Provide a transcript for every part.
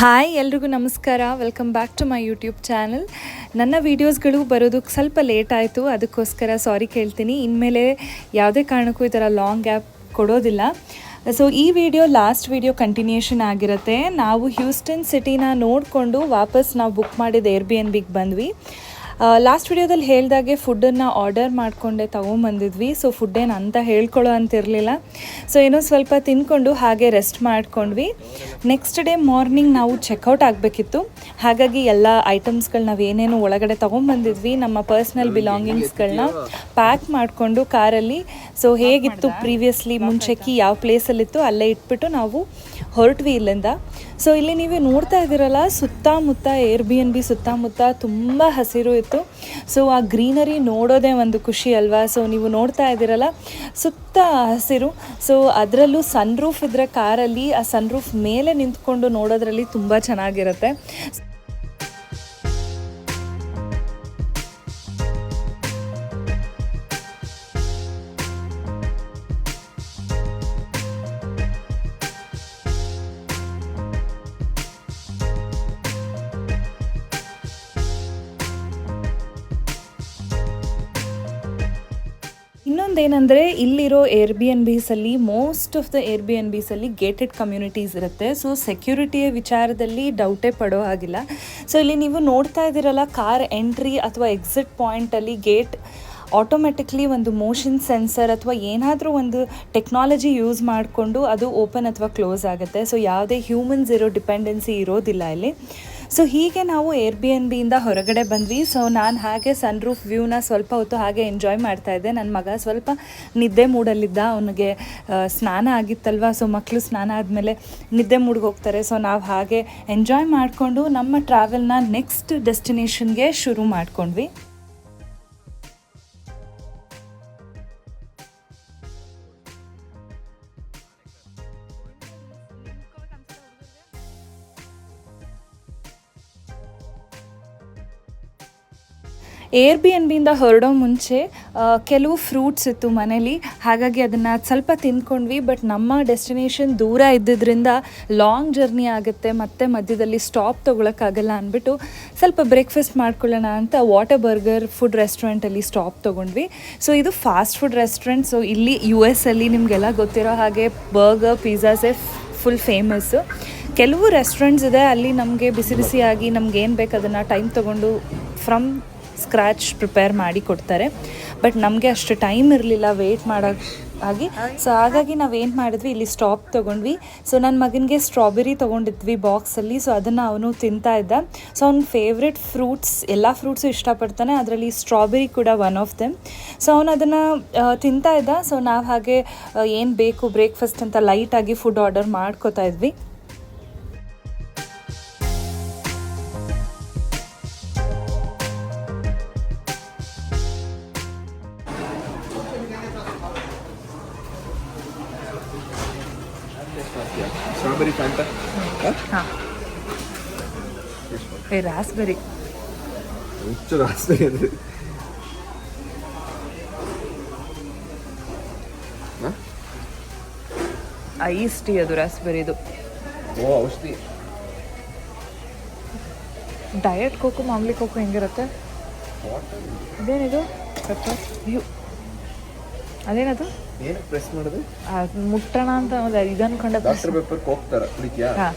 Hi ಎಲ್ರಿಗೂ ನಮಸ್ಕಾರ. Welcome back to my YouTube channel ನನ್ನ ವೀಡಿಯೋಸ್ಗಳು ಬರೋದಕ್ಕೆ ಸ್ವಲ್ಪ ಲೇಟ್ ಆಯಿತು. ಅದಕ್ಕೋಸ್ಕರ ಸಾರಿ ಕೇಳ್ತೀನಿ. ಇನ್ಮೇಲೆ ಯಾವುದೇ ಕಾರಣಕ್ಕೂ ಈ ಥರ ಲಾಂಗ್ ಗ್ಯಾಪ್ ಕೊಡೋದಿಲ್ಲ. ಸೊ ಈ ವಿಡಿಯೋ ಲಾಸ್ಟ್ ವಿಡಿಯೋ ಕಂಟಿನ್ಯೂಷನ್ ಆಗಿರುತ್ತೆ. ನಾವು ಹ್ಯೂಸ್ಟನ್ ಸಿಟಿನ ನೋಡಿಕೊಂಡು ವಾಪಸ್ ನಾವು ಬುಕ್ ಮಾಡಿದ ಏರ್ ಬಿ ಎನ್ ಬಿಗೆ ಬಂದ್ವಿ. ಲಾಸ್ಟ್ ವಿಡಿಯೋದಲ್ಲಿ ಹೇಳ್ದಾಗೆ ಫುಡ್ಡನ್ನು ಆರ್ಡರ್ ಮಾಡಿಕೊಂಡೆ ತೊಗೊಂಬಂದಿದ್ವಿ. ಸೊ ಫುಡ್ ಏನು ಅಂತ ಹೇಳ್ಕೊಳ್ಳೋ ಅಂತಿರಲಿಲ್ಲ. ಸೊ ಏನೋ ಸ್ವಲ್ಪ ತಿನ್ಕೊಂಡು ಹಾಗೆ ರೆಸ್ಟ್ ಮಾಡ್ಕೊಂಡ್ವಿ. ನೆಕ್ಸ್ಟ್ ಡೇ ಮಾರ್ನಿಂಗ್ ನಾವು ಚೆಕ್ಔಟ್ ಆಗಬೇಕಿತ್ತು. ಹಾಗಾಗಿ ಎಲ್ಲ ಐಟಮ್ಸ್ಗಳು ನಾವು ಏನೇನು ಒಳಗಡೆ ತೊಗೊಂಬಂದಿದ್ವಿ. ನಮ್ಮ ಪರ್ಸ್ನಲ್ ಬಿಲಾಂಗಿಂಗ್ಸ್ಗಳನ್ನ ಪ್ಯಾಕ್ ಮಾಡಿಕೊಂಡು ಕಾರಲ್ಲಿ. ಸೊ ಹೇಗಿತ್ತು ಪ್ರೀವಿಯಸ್ಲಿ ಮುಂಚೆಕ್ಕಿ ಯಾವ ಪ್ಲೇಸಲ್ಲಿತ್ತು ಅಲ್ಲೇ ಇಟ್ಬಿಟ್ಟು ನಾವು ಹೊರಟ್ವಿ ಇಲ್ಲಿಂದ. ಸೊ ಇಲ್ಲಿ ನೀವು ನೋಡ್ತಾ ಇದ್ದೀರಲ್ಲ, ಸುತ್ತಮುತ್ತ ಏರ್ ಬಿ ಎನ್ ಬಿ ಸುತ್ತಮುತ್ತ ತುಂಬ ಹಸಿರು ಇತ್ತು. ಸೊ ಆ ಗ್ರೀನರಿ ನೋಡೋದೇ ಒಂದು ಖುಷಿ ಅಲ್ವಾ? ಸೊ ನೀವು ನೋಡ್ತಾ ಇದ್ದೀರಲ್ಲ, ಸುತ್ತ ಹಸಿರು. ಸೊ ಅದರಲ್ಲೂ ಸನ್ ರೂಫ್ ಇದ್ರೆ ಕಾರಲ್ಲಿ ಆ ಸನ್ ರೂಫ್ ಮೇಲೆ ನಿಂತ್ಕೊಂಡು ನೋಡೋದ್ರಲ್ಲಿ ತುಂಬ ಚೆನ್ನಾಗಿರುತ್ತೆ. ಇನ್ನೊಂದೇನೆಂದರೆ ಇಲ್ಲಿರೋ ಏರ್ ಬಿ ಎನ್ ಬಿಸಲ್ಲಿ ಮೋಸ್ಟ್ ಆಫ್ ದ ಏರ್ ಬಿ ಎನ್ ಬಿಸಲ್ಲಿ ಗೇಟೆಡ್ ಕಮ್ಯುನಿಟೀಸ್ ಇರುತ್ತೆ ಸೊ ಸೆಕ್ಯೂರಿಟಿಯ ವಿಚಾರದಲ್ಲಿ ಡೌಟೇ ಪಡೋ ಹಾಗಿಲ್ಲ. ಸೊ ಇಲ್ಲಿ ನೀವು ನೋಡ್ತಾ ಇದ್ದೀರಲ್ಲ ಕಾರ್ ಎಂಟ್ರಿ ಅಥವಾ ಎಕ್ಸಿಟ್ ಪಾಯಿಂಟಲ್ಲಿ ಗೇಟ್ ಆಟೋಮೆಟಿಕ್ಲಿ ಒಂದು ಮೋಷನ್ ಸೆನ್ಸರ್ ಅಥವಾ ಏನಾದರೂ ಒಂದು ಟೆಕ್ನಾಲಜಿ ಯೂಸ್ ಮಾಡಿಕೊಂಡು ಅದು ಓಪನ್ ಅಥವಾ ಕ್ಲೋಸ್ ಆಗುತ್ತೆ. ಸೊ ಯಾವುದೇ ಹ್ಯೂಮನ್ಸ್ ಇರೋ ಡಿಪೆಂಡೆನ್ಸಿ ಇರೋದಿಲ್ಲ ಇಲ್ಲಿ. ಸೊ ಹೀಗೆ ನಾವು ಏರ್ ಬಿ ಎನ್ ಬಿಯಿಂದ ಹೊರಗಡೆ ಬಂದ್ವಿ. ಸೊ ನಾನು ಹಾಗೆ ಸನ್ ರೂಫ್ ವ್ಯೂನ ಸ್ವಲ್ಪ ಹೊತ್ತು ಹಾಗೆ ಎಂಜಾಯ್ ಮಾಡ್ತಾ ಇದ್ದೆ. ನನ್ನ ಮಗ ಸ್ವಲ್ಪ ನಿದ್ದೆ ಮೂಡಲ್ಲಿದ್ದ. ಅವನಿಗೆ ಸ್ನಾನ ಆಗಿತ್ತಲ್ವ? ಸೊ ಮಕ್ಕಳು ಸ್ನಾನ ಆದಮೇಲೆ ನಿದ್ದೆ ಮೂಡ್ಗೆ ಹೋಗ್ತಾರೆ. ಸೊ ನಾವು ಹಾಗೆ ಎಂಜಾಯ್ ಮಾಡಿಕೊಂಡು ನಮ್ಮ ಟ್ರಾವೆಲ್ನ ನೆಕ್ಸ್ಟ್ ಡೆಸ್ಟಿನೇಷನ್ಗೆ ಶುರು ಮಾಡ್ಕೊಂಡ್ವಿ. ಏರ್ ಬಿ ಎನ್ ಬಿಯಿಂದ ಹೊರಡೋ ಮುಂಚೆ ಕೆಲವು ಫ್ರೂಟ್ಸ್ ಇತ್ತು ಮನೇಲಿ. ಹಾಗಾಗಿ ಅದನ್ನು ಸ್ವಲ್ಪ ತಿಂದ್ಕೊಂಡ್ವಿ ಬಟ್ ನಮ್ಮ ಡೆಸ್ಟಿನೇಷನ್ ದೂರ ಇದ್ದಿದ್ದರಿಂದ ಲಾಂಗ್ ಜರ್ನಿ ಆಗುತ್ತೆ. ಮತ್ತು ಮಧ್ಯದಲ್ಲಿ ಸ್ಟಾಪ್ ತೊಗೊಳಕ್ಕಾಗಲ್ಲ ಅಂದ್ಬಿಟ್ಟು ಸ್ವಲ್ಪ ಬ್ರೇಕ್ಫಾಸ್ಟ್ ಮಾಡ್ಕೊಳ್ಳೋಣ ಅಂತ ವಾಟರ್ ಬರ್ಗರ್ ಫುಡ್ ರೆಸ್ಟೋರೆಂಟಲ್ಲಿ ಸ್ಟಾಪ್ ತೊಗೊಂಡ್ವಿ. ಸೊ ಇದು ಫಾಸ್ಟ್ ಫುಡ್ ರೆಸ್ಟೋರೆಂಟ್ ಸೊ ಇಲ್ಲಿ ಯು ಎಸ್ ಅಲ್ಲಿ ನಿಮಗೆಲ್ಲ ಗೊತ್ತಿರೋ ಹಾಗೆ ಬರ್ಗರ್ ಪಿಜ್ಜಾಸೇ ಫುಲ್ ಫೇಮಸ್ಸು ಕೆಲವು ರೆಸ್ಟೋರೆಂಟ್ಸ್ ಇದೆ, ಅಲ್ಲಿ ನಮಗೆ ಬಿಸಿ ಬಿಸಿಯಾಗಿ ನಮ್ಗೆ ಏನು ಬೇಕು ಅದನ್ನು ಟೈಮ್ ತೊಗೊಂಡು ಫ್ರಮ್ ಸ್ಕ್ರ್ಯಾಚ್ ಪ್ರಿಪೇರ್ ಮಾಡಿ ಕೊಡ್ತಾರೆ. ಬಟ್ ನಮಗೆ ಅಷ್ಟು ಟೈಮ್ ಇರಲಿಲ್ಲ ವೆಯ್ಟ್ ಮಾಡೋಕ್ಕೆ ಆಗಿ. ಸೊ ಹಾಗಾಗಿ ನಾವು ಏನು ಮಾಡಿದ್ವಿ, ಇಲ್ಲಿ ಸ್ಟಾಪ್ ತೊಗೊಂಡ್ವಿ. ಸೊ ನನ್ನ ಮಗನಿಗೆ ಸ್ಟ್ರಾಬೆರಿ ತೊಗೊಂಡಿದ್ವಿ ಬಾಕ್ಸಲ್ಲಿ ಸೊ ಅದನ್ನು ಅವನು ತಿಂತಾ ಇದ್ದ. ಸೊ ಅವ್ನ ಫೇವ್ರೆಟ್ ಫ್ರೂಟ್ಸ್ ಎಲ್ಲ ಫ್ರೂಟ್ಸು ಇಷ್ಟಪಡ್ತಾನೆ. ಅದರಲ್ಲಿ ಸ್ಟ್ರಾಬೆರಿ ಕೂಡ ಒನ್ ಆಫ್ ದೆಮ್ ಸೊ ಅವನು ಅದನ್ನು ತಿಂತಾ ಇದ್ದ. ಸೊ ನಾವು ಹಾಗೆ ಏನು ಬೇಕು ಬ್ರೇಕ್ಫಾಸ್ಟ್ ಅಂತ ಲೈಟಾಗಿ ಫುಡ್ ಆರ್ಡರ್ ಮಾಡ್ಕೋತಾ ಇದ್ವಿ. ರಾಸ್ಬೆರಿ ಹುಚ್ಚು ರಾಸ್ತೆ ಅದು ಐಸ್ ಟೀ ಅದು ರಾಸ್ಬೆರಿದು ಓ ಔಷಧಿ. ಡಯಟ್ ಕೋಕು ಮಾಮೂಲಿ ಕೋಕು ಹೆಂಗಿರುತ್ತೆ? ಇದೇನಿದು ಪೆಪ್ಪರ್ ಅಯ್ಯೋ. ಅದೇನದು? ಏನು ಪ್ರೆಸ್ ಮಾಡೋದು? ಮುಟ್ಟಣ ಅಂತ ಒಂದು ಇದು ಅನ್ಕೊಂಡೆ ಡಾಕ್ಟರ್ ಪೇಪರ್ ಥರ ಕುಡಿತೀಯಾ? ಹಾಂ.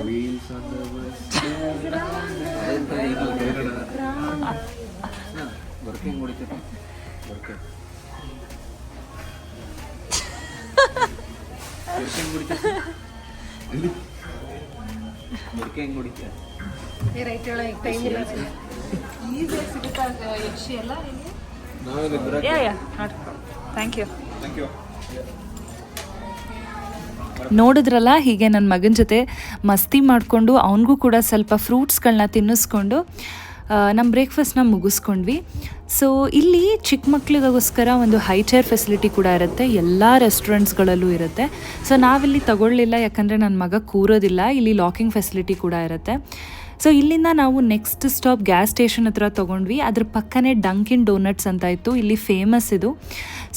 Wheels on the bus. Working ಹೊಡಿತೀರ working working ಹೊಡಿತೀರ ಎಲ್ಲಿ ವರ್ಕಿಂಗ್ ಹೊಡಿತೀರ ಈಸಿಯಾಗಿ ಸಿಗುತ್ತಾ ಯಕ್ಷಿ ಎಲ್ಲ ನಾವೆಲ್ಲ ಬರಕ್ಕೆ yeah yeah thank you thank you ನೋಡಿದ್ರಲ್ಲ, ಹೀಗೆ ನನ್ನ ಮಗನ ಜೊತೆ ಮಸ್ತಿ ಮಾಡಿಕೊಂಡು, ಅವನಿಗೂ ಕೂಡ ಸ್ವಲ್ಪ ಫ್ರೂಟ್ಸ್ಗಳನ್ನ ತಿನ್ನಿಸ್ಕೊಂಡು ನಮ್ಮ ಬ್ರೇಕ್ಫಾಸ್ಟ್ನ ಮುಗಿಸ್ಕೊಂಡ್ವಿ. ಸೊ ಇಲ್ಲಿ ಚಿಕ್ಕ ಮಕ್ಕಳಿಗೋಸ್ಕರ ಒಂದು ಹೈ ಚೇರ್ ಫೆಸಿಲಿಟಿ ಕೂಡ ಇರುತ್ತೆ. ಎಲ್ಲ ರೆಸ್ಟೋರೆಂಟ್ಸ್ಗಳಲ್ಲೂ ಇರುತ್ತೆ. ಸೊ ನಾವಿಲ್ಲಿ ತಗೊಳ್ಳಿಲ್ಲ, ಯಾಕಂದರೆ ನನ್ನ ಮಗ ಕೂರೋದಿಲ್ಲ. ಇಲ್ಲಿ ಲಾಕಿಂಗ್ ಫೆಸಿಲಿಟಿ ಕೂಡ ಇರುತ್ತೆ. ಸೊ ಇಲ್ಲಿಂದ ನಾವು ನೆಕ್ಸ್ಟ್ ಸ್ಟಾಪ್ ಗ್ಯಾಸ್ ಸ್ಟೇಷನ್ ಹತ್ರ ತೊಗೊಂಡ್ವಿ. ಅದ್ರ ಪಕ್ಕನೇ ಡಂಕಿನ್ ಡೋನಟ್ಸ್ ಅಂತ ಇತ್ತು. ಇಲ್ಲಿ ಫೇಮಸ್ ಇದು.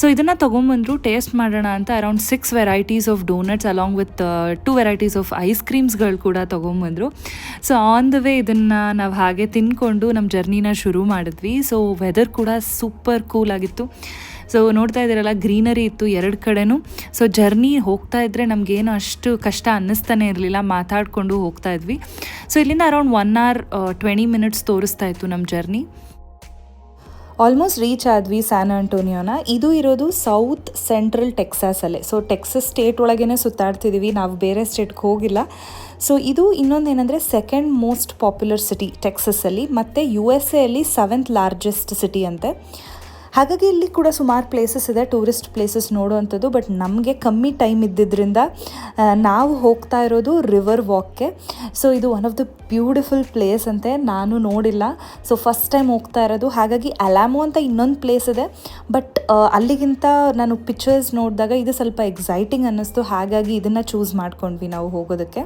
ಸೊ ಇದನ್ನು ತೊಗೊಂಬಂದ್ರು ಟೇಸ್ಟ್ ಮಾಡೋಣ ಅಂತ around six varieties of donuts along with two varieties of ice ಕ್ರೀಮ್ಸ್ಗಳು ಕೂಡ ತೊಗೊಂಬಂದರು. ಸೊ ಆನ್ ದ ವೇ ಇದನ್ನು ನಾವು ಹಾಗೆ ತಿನ್ಕೊಂಡು ನಮ್ಮ ಜರ್ನಿನ ಶುರು ಮಾಡಿದ್ವಿ. ಸೊ ವೆದರ್ ಕೂಡ ಸೂಪರ್ ಕೂಲ್ ಆಗಿತ್ತು. ಸೊ ನೋಡ್ತಾ ಇದ್ದೀರಲ್ಲ, ಗ್ರೀನರಿ ಇತ್ತು ಎರಡು ಕಡೆನೂ. ಸೊ ಜರ್ನಿ ಹೋಗ್ತಾ ಇದ್ದರೆ ನಮಗೇನು ಅಷ್ಟು ಕಷ್ಟ ಅನ್ನಿಸ್ತಾನೆ ಇರಲಿಲ್ಲ, ಮಾತಾಡಿಕೊಂಡು ಹೋಗ್ತಾ ಇದ್ವಿ. ಸೊ ಇಲ್ಲಿಂದ around one hour twenty minutes ತೋರಿಸ್ತಾ ಇತ್ತು ನಮ್ಮ ಜರ್ನಿ ಆಲ್ಮೋಸ್ಟ್ ರೀಚ್ ಆದ್ವಿ ಸ್ಯಾನ್ ಆಂಟೋನಿಯೋನ ಇದು ಇರೋದು ಸೌತ್ ಸೆಂಟ್ರಲ್ ಟೆಕ್ಸಾಸಲ್ಲೇ ಸೊ ಟೆಕ್ಸಸ್ ಸ್ಟೇಟ್ ಒಳಗೇ ಸುತ್ತಾಡ್ತಿದ್ದೀವಿ ನಾವು ಬೇರೆ ಸ್ಟೇಟ್ಗೆ ಹೋಗಿಲ್ಲ. ಸೊ ಇದು ಇನ್ನೊಂದು ಏನಂದರೆ ಸೆಕೆಂಡ್ ಮೋಸ್ಟ್ ಪಾಪ್ಯುಲರ್ ಸಿಟಿ ಟೆಕ್ಸಸ್ಸಲ್ಲಿ ಮತ್ತು ಯು ಎಸ್ ಎಲ್ಲಿ ಸೆವೆಂತ್ ಲಾರ್ಜೆಸ್ಟ್ ಸಿಟಿ ಅಂತೆ. ಹಾಗಾಗಿ ಇಲ್ಲಿ ಕೂಡ ಸುಮಾರು ಪ್ಲೇಸಸ್ ಇದೆ ಟೂರಿಸ್ಟ್ ಪ್ಲೇಸಸ್ ನೋಡುವಂಥದ್ದು. ಬಟ್ ನಮಗೆ ಕಮ್ಮಿ ಟೈಮ್ ಇದ್ದಿದ್ದರಿಂದ ನಾವು ಹೋಗ್ತಾ ಇರೋದು ರಿವರ್ ವಾಕ್ಗೆ ಸೊ ಇದು one of the beautiful place ಅಂತೆ ನಾನು ನೋಡಿಲ್ಲ. ಸೊ ಫಸ್ಟ್ ಟೈಮ್ ಹೋಗ್ತಾ ಇರೋದು. ಹಾಗಾಗಿ ಅಲಾಮೋ ಅಂತ ಇನ್ನೊಂದು ಪ್ಲೇಸ್ ಇದೆ. ಬಟ್ ಅಲ್ಲಿಗಿಂತ ನಾನು ಪಿಕ್ಚರ್ಸ್ ನೋಡಿದಾಗ ಇದು ಸ್ವಲ್ಪ ಎಕ್ಸೈಟಿಂಗ್ ಅನ್ನಿಸ್ತು. ಹಾಗಾಗಿ ಇದನ್ನು ಚೂಸ್ ಮಾಡ್ಕೊಂಡ್ವಿ ನಾವು ಹೋಗೋದಕ್ಕೆ.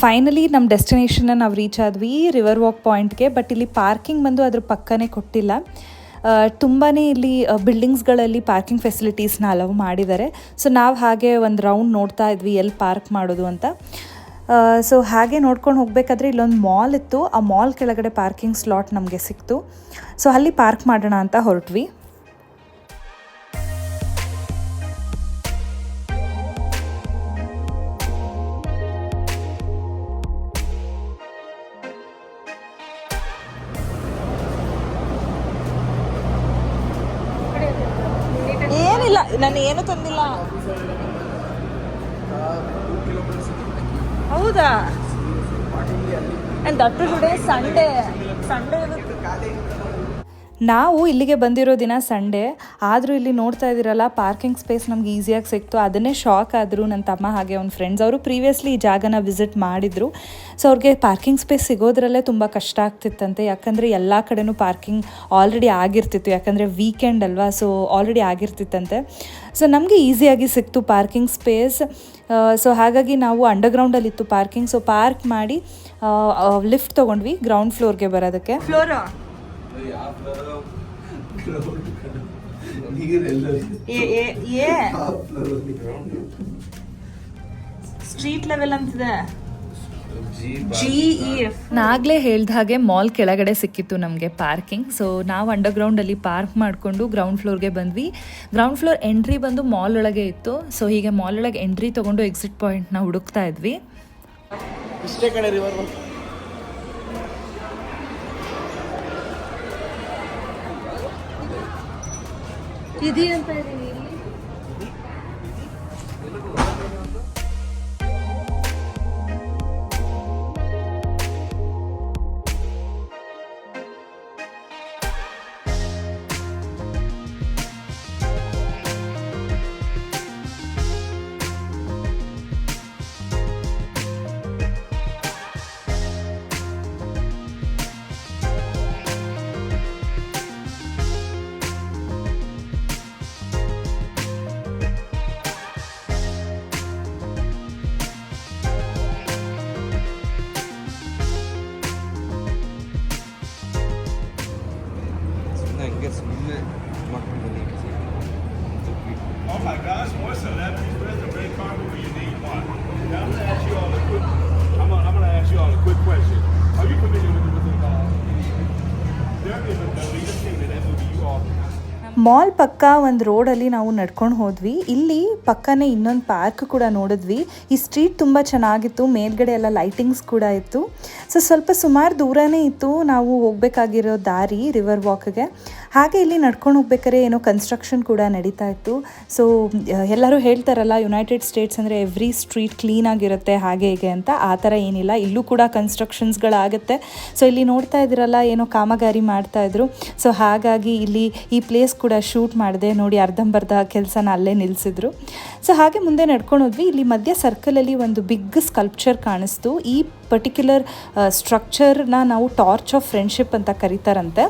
ಫೈನಲಿ ನಮ್ಮ ಡೆಸ್ಟಿನೇಷನ್ನ ನಾವು ರೀಚ್ ಆದ್ವಿ ರಿವರ್ ವಾಕ್ ಪಾಯಿಂಟ್ಗೆ ಬಟ್ ಇಲ್ಲಿ ಪಾರ್ಕಿಂಗ್ ಬಂದು ಅದ್ರ ಪಕ್ಕನೇ ಕೊಟ್ಟಿಲ್ಲ. ತುಂಬಾ ಇಲ್ಲಿ ಬಿಲ್ಡಿಂಗ್ಸ್ಗಳಲ್ಲಿ ಪಾರ್ಕಿಂಗ್ ಫೆಸಿಲಿಟೀಸ್ನ ಅಲವ್ ಮಾಡಿದ್ದಾರೆ. ಸೊ ನಾವು ಹಾಗೆ ಒಂದು ರೌಂಡ್ ನೋಡ್ತಾ ಇದ್ವಿ ಎಲ್ಲಿ ಪಾರ್ಕ್ ಮಾಡೋದು ಅಂತ. ಸೊ ಹಾಗೆ ನೋಡ್ಕೊಂಡು ಹೋಗಬೇಕಾದ್ರೆ ಇಲ್ಲೊಂದು ಮಾಲ್ ಇತ್ತು. ಆ ಮಾಲ್ ಕೆಳಗಡೆ ಪಾರ್ಕಿಂಗ್ ಸ್ಲಾಟ್ ನಮಗೆ ಸಿಕ್ತು. ಸೊ ಅಲ್ಲಿ ಪಾರ್ಕ್ ಮಾಡೋಣ ಅಂತ ಹೊರಟ್ವಿ. And that today Sunday Sunday ನಾವು ಇಲ್ಲಿಗೆ ಬಂದಿರೋ ದಿನ ಸಂಡೇ, ಆದರೂ ಇಲ್ಲಿ ನೋಡ್ತಾ ಇದ್ದೀರಲ್ಲ ಪಾರ್ಕಿಂಗ್ ಸ್ಪೇಸ್ ನಮ್ಗೆ ಈಸಿಯಾಗಿ ಸಿಕ್ತು. ಅದನ್ನೇ ಶಾಕ್ ಆದರು ನನ್ನ ತಮ್ಮ ಹಾಗೆ ಅವ್ನ ಫ್ರೆಂಡ್ಸ್ ಅವರು ಪ್ರೀವಿಯಸ್ಲಿ ಈ ಜಾಗನ ವಿಸಿಟ್ ಮಾಡಿದರು. ಸೊ ಅವ್ರಿಗೆ ಪಾರ್ಕಿಂಗ್ ಸ್ಪೇಸ್ ಸಿಗೋದ್ರಲ್ಲೇ ತುಂಬ ಕಷ್ಟ ಆಗ್ತಿತ್ತಂತೆ. ಯಾಕಂದರೆ ಎಲ್ಲ ಕಡೆನೂ ಪಾರ್ಕಿಂಗ್ ಆಲ್ರೆಡಿ ಆಗಿರ್ತಿತ್ತು. ಯಾಕಂದರೆ ವೀಕೆಂಡ್ ಅಲ್ವಾ ಸೊ ಆಲ್ರೆಡಿ ಆಗಿರ್ತಿತ್ತಂತೆ. ಸೊ ನಮಗೆ ಈಸಿಯಾಗಿ ಸಿಕ್ತು ಪಾರ್ಕಿಂಗ್ ಸ್ಪೇಸ್ ಸೊ ಹಾಗಾಗಿ ನಾವು ಅಂಡರ್ಗ್ರೌಂಡಲ್ಲಿತ್ತು ಪಾರ್ಕಿಂಗ್ ಸೊ ಪಾರ್ಕ್ ಮಾಡಿ ಲಿಫ್ಟ್ ತೊಗೊಂಡ್ವಿ ಗ್ರೌಂಡ್ ಫ್ಲೋರ್ಗೆ ಬರೋದಕ್ಕೆ. ಫ್ಲೋರಾ ಸ್ಟ್ರೀಟ್ ಲೆವೆಲ್ ಅಂತಿದೆ. ನಾಗ್ಲೇ ಹೇಳ್ದ ಹಾಗೆ ಮಾಲ್ ಕೆಳಗಡೆ ಸಿಕ್ಕಿತ್ತು ನಮಗೆ ಪಾರ್ಕಿಂಗ್ ಸೊ ನಾವು ಅಂಡರ್ಗ್ರೌಂಡಲ್ಲಿ ಪಾರ್ಕ್ ಮಾಡಿಕೊಂಡು ಗ್ರೌಂಡ್ ಫ್ಲೋರ್ಗೆ ಬಂದ್ವಿ. ಗ್ರೌಂಡ್ ಫ್ಲೋರ್ ಎಂಟ್ರಿ ಬಂದು ಮಾಲ್ ಒಳಗೆ ಇತ್ತು. ಸೊ ಹೀಗೆ ಮಾಲ್ ಒಳಗೆ ಎಂಟ್ರಿ ತಗೊಂಡು ಎಕ್ಸಿಟ್ ಪಾಯಿಂಟ್ನ ಹುಡುಕ್ತಾ ಇದ್ವಿ. ಇಷ್ಟೇ ಕಡೆ ರಿವರ್ ಇದೆ ಅಂತ ಮಾಲ್ ಪಕ್ಕ ಒಂದು ರೋಡಲ್ಲಿ ನಾವು ನಡ್ಕೊಂಡು ಹೋದ್ವಿ. ಇಲ್ಲಿ ಪಕ್ಕನೇ ಇನ್ನೊಂದು ಪಾರ್ಕ್ ಕೂಡ ನೋಡಿದ್ವಿ. ಈ ಸ್ಟ್ರೀಟ್ ತುಂಬ ಚೆನ್ನಾಗಿತ್ತು. ಮೇಲ್ಗಡೆ ಎಲ್ಲ ಲೈಟಿಂಗ್ಸ್ ಕೂಡ ಇತ್ತು. ಸೊ ಸ್ವಲ್ಪ ಸುಮಾರು ದೂರನೇ ಇತ್ತು ನಾವು ಹೋಗಬೇಕಾಗಿರೋ ದಾರಿ, ರಿವರ್ ವಾಕ್ಗೆ. ಹಾಗೆ ಇಲ್ಲಿ ನಡ್ಕೊಂಡು ಹೋಗ್ಬೇಕಾದ್ರೆ ಏನೋ ಕನ್ಸ್ಟ್ರಕ್ಷನ್ ಕೂಡ ನಡೀತಾ ಇತ್ತು. ಸೊ ಎಲ್ಲರೂ ಹೇಳ್ತಾರಲ್ಲ ಯುನೈಟೆಡ್ ಸ್ಟೇಟ್ಸ್ ಅಂದರೆ ಎವ್ರಿ ಸ್ಟ್ರೀಟ್ ಕ್ಲೀನಾಗಿರುತ್ತೆ ಹಾಗೆ ಹೀಗೆ ಅಂತ. ಆ ಥರ ಏನಿಲ್ಲ, ಇಲ್ಲೂ ಕೂಡ ಕನ್ಸ್ಟ್ರಕ್ಷನ್ಸ್ಗಳಾಗುತ್ತೆ ಸೊ ಇಲ್ಲಿ ನೋಡ್ತಾ ಇದ್ದೀರಲ್ಲ, ಏನೋ ಕಾಮಗಾರಿ ಮಾಡ್ತಾ ಇದ್ರು. ಸೊ ಹಾಗಾಗಿ ಇಲ್ಲಿ ಈ ಪ್ಲೇಸ್ ಕೂಡ ಶೂಟ್ ಮಾಡಿದೆ. ನೋಡಿ, ಅರ್ಧಂಬರ್ಧ ಕೆಲಸನ ಅಲ್ಲೇ ನಿಲ್ಲಿಸಿದ್ರು ಸೊ ಹಾಗೆ ಮುಂದೆ ನಡ್ಕೊಂಡು ಹೋದ್ವಿ. ಇಲ್ಲಿ ಮಧ್ಯ ಸರ್ಕಲಲ್ಲಿ ಒಂದು ಬಿಗ್ ಸ್ಕಲ್ಪ್ಚರ್ ಕಾಣಿಸ್ತು. ಈ ಪರ್ಟಿಕ್ಯುಲರ್ ಸ್ಟ್ರಕ್ಚರ್ನ ನಾವು ಟಾರ್ಚ್ ಆಫ್ ಫ್ರೆಂಡ್ಶಿಪ್ ಅಂತ ಕರೀತಾರಂತೆ.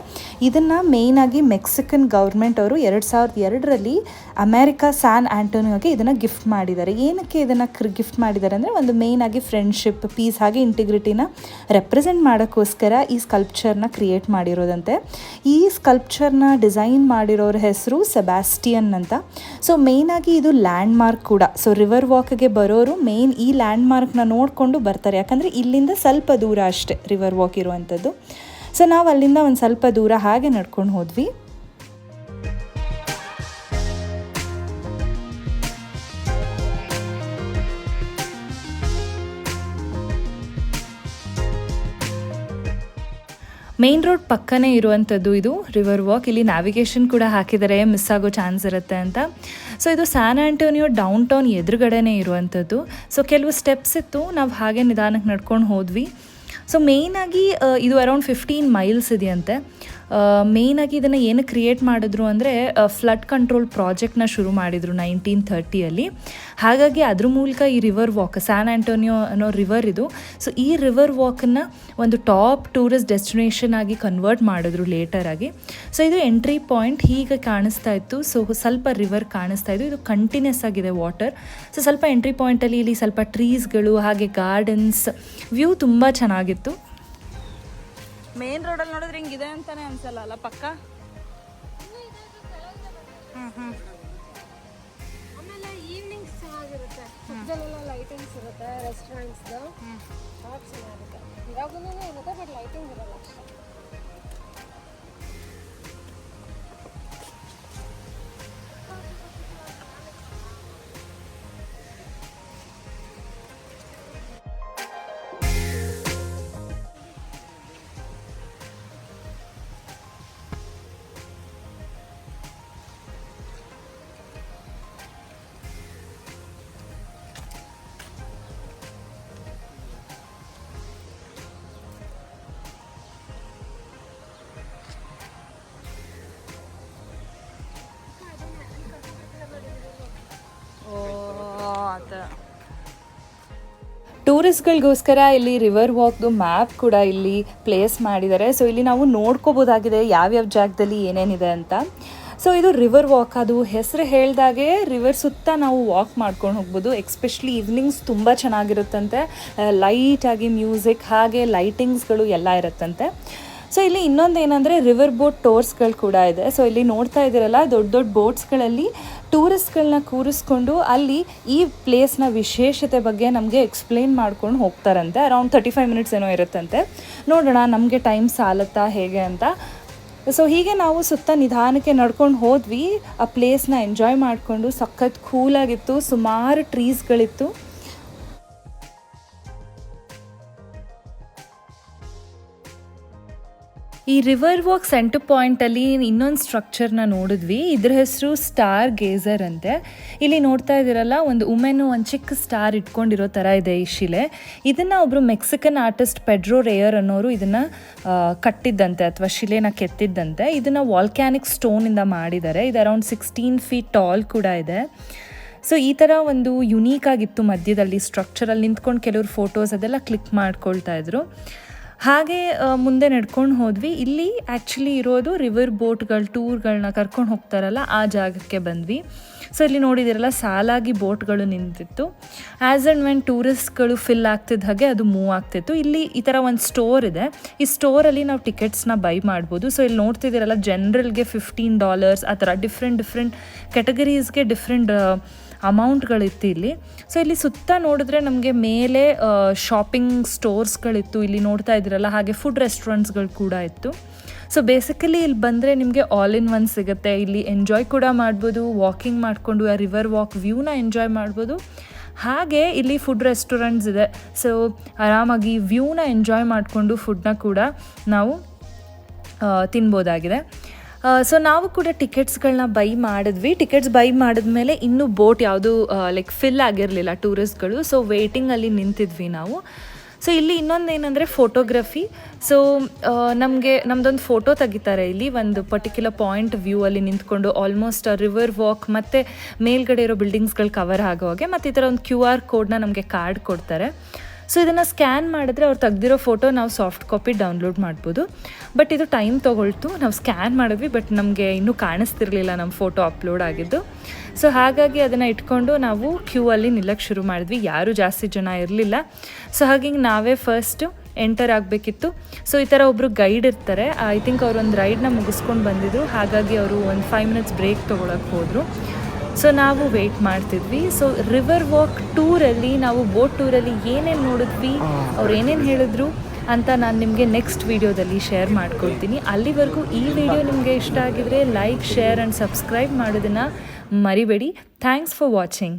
ಇದನ್ನು ಮೇಯ್ನಾಗಿ ಮೆಕ್ಸಿಕನ್ ಗೌರ್ಮೆಂಟ್ ಅವರು ಎರಡು ಸಾವಿರದ ಎರಡರಲ್ಲಿ ಅಮೇರಿಕ ಸ್ಯಾನ್ ಆ್ಯಂಟೋನಿಯೋಗೆ ಇದನ್ನು ಗಿಫ್ಟ್ ಮಾಡಿದ್ದಾರೆ. ಏನಕ್ಕೆ ಇದನ್ನು ಗಿಫ್ಟ್ ಮಾಡಿದ್ದಾರೆ ಅಂದರೆ ಒಂದು ಮೇಯ್ನಾಗಿ ಫ್ರೆಂಡ್ಶಿಪ್ ಪೀಸ್ ಹಾಗೆ ಇಂಟಿಗ್ರಿಟಿನ ರೆಪ್ರೆಸೆಂಟ್ ಮಾಡೋಕ್ಕೋಸ್ಕರ ಈ ಸ್ಕಲ್ಪ್ಚರ್ನ ಕ್ರಿಯೇಟ್ ಮಾಡಿರೋದಂತೆ. ಈ ಸ್ಕಲ್ಪ್ಚರ್ನ ಡಿಸೈನ್ ಮಾಡಿರೋರ ಹೆಸರು ಸೆಬಾಸ್ಟಿಯನ್ ಅಂತ. ಸೊ ಮೇಯ್ನಾಗಿ ಇದು ಲ್ಯಾಂಡ್ ಮಾರ್ಕ್ ಕೂಡ ಸೊ ರಿವರ್ ವಾಕ್ಗೆ ಬರೋರು ಮೇಯ್ನ್ ಈ ಲ್ಯಾಂಡ್ ಮಾರ್ಕ್ನ ನೋಡಿಕೊಂಡು ಬರ್ತಾರೆ. ಯಾಕಂದರೆ ಇಲ್ಲಿಂದ ಸ್ವಲ್ಪ ದೂರ ಅಷ್ಟೇ ರಿವರ್ ವಾಕ್ ಇರುವಂಥದ್ದು ಸೊ ನಾವು ಅಲ್ಲಿಂದ ಒಂದು ಸ್ವಲ್ಪ ದೂರ ಹಾಗೆ ನಡ್ಕೊಂಡು ಹೋದ್ವಿ. ಮೇನ್ ರೋಡ್ ಪಕ್ಕನೇ ಇರುವಂಥದ್ದು ಇದು ರಿವರ್ ವಾಕ್ ಇಲ್ಲಿ ನ್ಯಾವಿಗೇಷನ್ ಕೂಡ ಹಾಕಿದರೆ ಮಿಸ್ ಆಗೋ ಚಾನ್ಸ್ ಇರುತ್ತೆ ಅಂತ. ಸೊ ಇದು ಸ್ಯಾನ್ ಆಂಟೋನಿಯೋ ಡೌನ್ ಟೌನ್ ಎದುರುಗಡೆನೇ ಇರುವಂಥದ್ದು. ಸೊ ಕೆಲವು ಸ್ಟೆಪ್ಸ್ ಇತ್ತು. ನಾವು ಹಾಗೆ ನಿಧಾನಕ್ಕೆ ನಡ್ಕೊಂಡು ಹೋದ್ವಿ. ಸೊ ಮೇಯ್ನಾಗಿ ಇದು ಅರೌಂಡ್ ಫಿಫ್ಟೀನ್ ಮೈಲ್ಸ್ ಇದೆಯಂತೆ. ಮೇಯ್ನಾಗಿ ಇದನ್ನು ಏನು ಕ್ರಿಯೇಟ್ ಮಾಡಿದ್ರು ಅಂದರೆ ಫ್ಲಡ್ ಕಂಟ್ರೋಲ್ ಪ್ರಾಜೆಕ್ಟ್ನ ಶುರು ಮಾಡಿದರು ನೈನ್ಟೀನ್ ಥರ್ಟಿಯಲ್ಲಿ ಹಾಗಾಗಿ ಅದ್ರ ಮೂಲಕ ಈ ರಿವರ್ ವಾಕ್ ಸ್ಯಾನ್ ಆಂಟೋನಿಯೋ ಅನ್ನೋ ರಿವರ್ ಇದು. ಸೊ ಈ ರಿವರ್ ವಾಕನ್ನು ಒಂದು ಟಾಪ್ ಟೂರಿಸ್ಟ್ ಡೆಸ್ಟಿನೇಷನ್ ಆಗಿ ಕನ್ವರ್ಟ್ ಮಾಡಿದ್ರು ಲೇಟರ್ ಆಗಿ. ಸೊ ಇದು ಎಂಟ್ರಿ ಪಾಯಿಂಟ್ ಹೀಗೆ ಕಾಣಿಸ್ತಾ ಇತ್ತು. ಸೊ ಸ್ವಲ್ಪ ರಿವರ್ ಕಾಣಿಸ್ತಾ ಇದ್ದು ಇದು ಕಂಟಿನ್ಯೂಸ್ ಆಗಿದೆ ವಾಟರ್ ಸೊ ಸ್ವಲ್ಪ ಎಂಟ್ರಿ ಪಾಯಿಂಟಲ್ಲಿ ಇಲ್ಲಿ ಸ್ವಲ್ಪ ಟ್ರೀಸ್ಗಳು ಹಾಗೆ ಗಾರ್ಡನ್ಸ್ ವ್ಯೂ ತುಂಬ ಚೆನ್ನಾಗಿತ್ತು. ಮೇನ್ ರೋಡಲ್ಲಿ ನೋಡಿದ್ರೆ ಹಿಂಗಿದೆ ಅಂತಾನೆ ಅನ್ಸಲ್ಲ ಅಲ್ಲ ಪಕ್ಕ? ಆಮೇಲೆ ಈವ್ನಿಂಗ್ಸ್ ಚೆನ್ನಾಗಿರುತ್ತೆ. ಪಕ್ಕದಲ್ಲೆಲ್ಲ ಲೈಟಿಂಗ್ಸ್ ಇರುತ್ತೆ ರೆಸ್ಟೋರೆಂಟ್ಸ್ದು ಹ್ಮ್. ಚೆನ್ನಾಗಿರುತ್ತೆ. ಇವಾಗೂ ಇರುತ್ತೆ ಬಟ್ ಲೈಟಿಂಗ್ ಇರಲ್ಲ ಅಷ್ಟೇ. ಟೂರಿಸ್ಟ್ಗಳಿಗೋಸ್ಕರ ಇಲ್ಲಿ ರಿವರ್ ವಾಕ್ದು ಮ್ಯಾಪ್ ಕೂಡ ಇಲ್ಲಿ ಪ್ಲೇಸ್ ಮಾಡಿದ್ದಾರೆ. ಸೊ ಇಲ್ಲಿ ನಾವು ನೋಡ್ಕೋಬೋದಾಗಿದೆ ಯಾವ್ಯಾವ ಜಾಗದಲ್ಲಿ ಏನೇನಿದೆ ಅಂತ. ಸೊ ಇದು ರಿವರ್ ವಾಕ್ ಅದು ಹೆಸರು ಹೇಳಿದಾಗೆ ರಿವರ್ ಸುತ್ತ ನಾವು ವಾಕ್ ಮಾಡ್ಕೊಂಡು ಹೋಗ್ಬೋದು. ಎಕ್ಸ್ಪೆಷಲಿ ಈವ್ನಿಂಗ್ಸ್ ತುಂಬ ಚೆನ್ನಾಗಿರುತ್ತಂತೆ. ಲೈಟಾಗಿ ಮ್ಯೂಸಿಕ್ ಹಾಗೆ ಲೈಟಿಂಗ್ಸ್ಗಳು ಎಲ್ಲ ಇರುತ್ತಂತೆ. ಸೊ ಇಲ್ಲಿ ಇನ್ನೊಂದು ಏನಂದರೆ ರಿವರ್ ಬೋಟ್ ಟೋರ್ಸ್ಗಳು ಕೂಡ ಇದೆ. ಸೊ ಇಲ್ಲಿ ನೋಡ್ತಾ ಇದ್ದೀರಲ್ಲ, ದೊಡ್ಡ ದೊಡ್ಡ ಬೋಟ್ಸ್ಗಳಲ್ಲಿ ಟೂರಿಸ್ಟ್ಗಳನ್ನ ಕೂರಿಸ್ಕೊಂಡು ಅಲ್ಲಿ ಈ ಪ್ಲೇಸ್ನ ವಿಶೇಷತೆ ಬಗ್ಗೆ ನಮಗೆ ಎಕ್ಸ್ಪ್ಲೇನ್ ಮಾಡ್ಕೊಂಡು ಹೋಗ್ತಾರಂತೆ. ಅರೌಂಡ್ ತರ್ಟಿ ಫೈವ್ ಮಿನಿಟ್ಸ್ ಏನೋ ಇರುತ್ತಂತೆ. ನೋಡೋಣ ನಮಗೆ ಟೈಮ್ ಸಾಲತ್ತಾ ಹೇಗೆ ಅಂತ. ಸೊ ಹೀಗೆ ನಾವು ಸುತ್ತ ನಿಧಾನಕ್ಕೆ ನಡ್ಕೊಂಡು ಹೋದ್ವಿ. ಆ ಪ್ಲೇಸ್ನ ಎಂಜಾಯ್ ಮಾಡಿಕೊಂಡು ಸಖತ್ ಕೂಲಾಗಿತ್ತು ಸುಮಾರು ಟ್ರೀಸ್ಗಳಿತ್ತು ಈ ರಿವರ್ ವಾಕ್ ಸೆಂಟರ್ ಪಾಯಿಂಟಲ್ಲಿ ಇನ್ನೊಂದು ಸ್ಟ್ರಕ್ಚರ್ನ ನೋಡಿದ್ವಿ. ಇದ್ರ ಹೆಸರು ಸ್ಟಾರ್ ಗೇಜರ್ ಅಂತೆ. ಇಲ್ಲಿ ನೋಡ್ತಾ ಇದ್ದೀರಲ್ಲ, ಒಂದು ಉಮೆನು ಒಂದು ಚಿಕ್ಕ ಸ್ಟಾರ್ ಇಟ್ಕೊಂಡಿರೋ ಥರ ಇದೆ ಈ ಶಿಲೆ. ಇದನ್ನು ಒಬ್ಬರು ಮೆಕ್ಸಿಕನ್ ಆರ್ಟಿಸ್ಟ್ ಪೆಡ್ರೋ ರೇಯರ್ ಅನ್ನೋರು ಇದನ್ನು ಕಟ್ಟಿದ್ದಂತೆ ಅಥವಾ ಶಿಲೆನ ಕೆತ್ತಿದ್ದಂತೆ. ಇದನ್ನು ವಾಲ್ಕ್ಯಾನಿಕ್ ಸ್ಟೋನಿಂದ ಮಾಡಿದ್ದಾರೆ. ಇದು ಅರೌಂಡ್ ಸಿಕ್ಸ್ಟೀನ್ ಫೀಟ್ ಟಾಲ್ ಕೂಡ ಇದೆ. ಸೊ ಈ ಥರ ಒಂದು ಯುನೀಕ್ ಆಗಿತ್ತು ಮಧ್ಯದಲ್ಲಿ ಸ್ಟ್ರಕ್ಚರಲ್ಲಿ ನಿಂತ್ಕೊಂಡು ಕೆಲವರು ಫೋಟೋಸ್ ಅದೆಲ್ಲ ಕ್ಲಿಕ್ ಮಾಡ್ಕೊಳ್ತಾ ಇದ್ರು. ಹಾಗೆ ಮುಂದೆ ನಡ್ಕೊಂಡು ಹೋದ್ವಿ. ಇಲ್ಲಿ ಆ್ಯಕ್ಚುಲಿ ಇರೋದು ರಿವರ್ ಬೋಟ್ಗಳು ಟೂರ್ಗಳನ್ನ ಕರ್ಕೊಂಡು ಹೋಗ್ತಾರಲ್ಲ, ಆ ಜಾಗಕ್ಕೆ ಬಂದ್ವಿ. ಸೊ ಇಲ್ಲಿ ನೋಡಿದಿರಲ್ಲ, ಸಾಲಾಗಿ ಬೋಟ್ಗಳು ನಿಂತಿತ್ತು. ಆ್ಯಸ್ ಆ್ಯಂಡ್ ವೆನ್ ಟೂರಿಸ್ಟ್ಗಳು ಫಿಲ್ ಆಗ್ತಿದ್ದ ಹಾಗೆ ಅದು ಮೂವ್ ಆಗ್ತಿತ್ತು. ಇಲ್ಲಿ ಈ ಥರ ಒಂದು ಸ್ಟೋರ್ ಇದೆ. ಈ ಸ್ಟೋರಲ್ಲಿ ನಾವು ಟಿಕೆಟ್ಸ್ನ ಬೈ ಮಾಡ್ಬೋದು. ಸೊ ಇಲ್ಲಿ ನೋಡ್ತಿದ್ದೀರಲ್ಲ ಜನರಲ್ಗೆ ಫಿಫ್ಟೀನ್ ಡಾಲರ್ಸ್ ಆ ಥರ ಡಿಫ್ರೆಂಟ್ ಡಿಫ್ರೆಂಟ್ ಕ್ಯಾಟಗರೀಸ್ಗೆ ಡಿಫ್ರೆಂಟ್ ಅಮೌಂಟ್ಗಳಿತ್ತು ಇಲ್ಲಿ. ಸೊ ಇಲ್ಲಿ ಸುತ್ತ ನೋಡಿದ್ರೆ ನಮಗೆ ಮೇಲೆ ಶಾಪಿಂಗ್ ಸ್ಟೋರ್ಸ್ಗಳಿತ್ತು ಇಲ್ಲಿ ನೋಡ್ತಾ ಇದ್ದೀರಲ್ಲ, ಹಾಗೆ ಫುಡ್ ರೆಸ್ಟೋರೆಂಟ್ಸ್ಗಳು ಕೂಡ ಇತ್ತು. ಸೊ ಬೇಸಿಕಲಿ ಇಲ್ಲಿ ಬಂದರೆ ನಿಮಗೆ ಆಲ್ ಇನ್ ಒನ್ ಸಿಗುತ್ತೆ. ಇಲ್ಲಿ ಎಂಜಾಯ್ ಕೂಡ ಮಾಡ್ಬೋದು ವಾಕಿಂಗ್ ಮಾಡಿಕೊಂಡು, ಆ ರಿವರ್ ವಾಕ್ ವ್ಯೂನ ಎಂಜಾಯ್ ಮಾಡ್ಬೋದು. ಹಾಗೆ ಇಲ್ಲಿ ಫುಡ್ ರೆಸ್ಟೋರೆಂಟ್ಸ್ ಇದೆ. ಸೊ ಆರಾಮಾಗಿ ವ್ಯೂನ ಎಂಜಾಯ್ ಮಾಡಿಕೊಂಡು ಫುಡ್ನ ಕೂಡ ನಾವು ತಿನ್ಬೋದಾಗಿದೆ. ಸೊ ನಾವು ಕೂಡ ಟಿಕೆಟ್ಸ್ಗಳನ್ನ ಬೈ ಮಾಡಿದ್ವಿ. ಟಿಕೆಟ್ಸ್ ಬೈ ಮಾಡಿದ್ಮೇಲೆ ಇನ್ನೂ ಬೋಟ್ ಯಾವುದು ಲೈಕ್ ಫಿಲ್ ಆಗಿರಲಿಲ್ಲ ಟೂರಿಸ್ಟ್ಗಳು ಸೊ ವೇಟಿಂಗಲ್ಲಿ ನಿಂತಿದ್ವಿ ನಾವು. ಸೊ ಇಲ್ಲಿ ಇನ್ನೊಂದು ಏನಂದರೆ ಫೋಟೋಗ್ರಫಿ ಸೊ ನಮಗೆ ನಮ್ಮದೊಂದು ಫೋಟೋ ತೆಗಿತಾರೆ ಇಲ್ಲಿ. ಒಂದು ಪರ್ಟಿಕ್ಯುಲರ್ ಪಾಯಿಂಟ್ ವ್ಯೂ ಅಲ್ಲಿ ನಿಂತ್ಕೊಂಡು ಆಲ್ಮೋಸ್ಟ್ ರಿವರ್ ವಾಕ್ ಮತ್ತು ಮೇಲ್ಗಡೆ ಇರೋ ಬಿಲ್ಡಿಂಗ್ಸ್ಗಳು ಕವರ್ ಆಗೋ ಹಾಗೆ ಮತ್ತು ಈ ಥರ ಒಂದು ಕ್ಯೂ ಆರ್ ಕೋಡ್ನ ನಮಗೆ ಕಾರ್ಡ್ ಕೊಡ್ತಾರೆ. ಸೊ ಇದನ್ನು ಸ್ಕ್ಯಾನ್ ಮಾಡಿದ್ರೆ ಅವ್ರು ತೆಗ್ದಿರೋ ಫೋಟೋ ನಾವು ಸಾಫ್ಟ್ ಕಾಪಿ ಡೌನ್ಲೋಡ್ ಮಾಡ್ಬೋದು. ಬಟ್ ಇದು ಟೈಮ್ ತೊಗೊಳ್ತು. ನಾವು ಸ್ಕ್ಯಾನ್ ಮಾಡಿದ್ವಿ ಬಟ್ ನಮಗೆ ಇನ್ನೂ ಕಾಣಿಸ್ತಿರ್ಲಿಲ್ಲ ನಮ್ಮ ಫೋಟೋ ಅಪ್ಲೋಡ್ ಆಗಿದ್ದು. ಸೊ ಹಾಗಾಗಿ ಅದನ್ನು ಇಟ್ಕೊಂಡು ನಾವು ಕ್ಯೂ ಅಲ್ಲಿ ನಿಲ್ಲಕ್ಕೆ ಶುರು ಮಾಡಿದ್ವಿ. ಯಾರೂ ಜಾಸ್ತಿ ಜನ ಇರಲಿಲ್ಲ. ಸೊ ಹಾಗಾಗಿ ನಾವೇ ಫಸ್ಟು ಎಂಟರ್ ಆಗಬೇಕಿತ್ತು. ಸೊ ಈ ಥರ ಒಬ್ಬರು ಗೈಡ್ ಇರ್ತಾರೆ. ಐ ಥಿಂಕ್ ಅವರು ಒಂದು ರೈಡ್ನ ಮುಗಿಸ್ಕೊಂಡು ಬಂದಿದ್ರು. ಹಾಗಾಗಿ ಅವರು ಒಂದು ಫೈವ್ ಮಿನಿಟ್ಸ್ ಬ್ರೇಕ್ ತೊಗೊಳಕ್ಕೆ ಹೋದರು. ಸೊ ನಾವು ವೆಯ್ಟ್ ಮಾಡ್ತಿದ್ವಿ. ಸೊ ರಿವರ್ ವಾಕ್ ಟೂರಲ್ಲಿ ನಾವು ಬೋಟ್ ಟೂರಲ್ಲಿ ಏನೇನು ನೋಡಿದ್ವಿ ಅವ್ರು ಏನೇನು ಹೇಳಿದ್ರು ಅಂತ ನಾನು ನಿಮಗೆ ನೆಕ್ಸ್ಟ್ ವೀಡಿಯೋದಲ್ಲಿ ಶೇರ್ ಮಾಡ್ಕೊಡ್ತೀನಿ. ಅಲ್ಲಿವರೆಗೂ ಈ ವಿಡಿಯೋ ನಿಮಗೆ ಇಷ್ಟ ಆಗಿದ್ರೆ ಲೈಕ್ ಶೇರ್ ಆ್ಯಂಡ್ ಸಬ್ಸ್ಕ್ರೈಬ್ ಮಾಡೋದನ್ನು ಮರಿಬೇಡಿ. Thanks for watching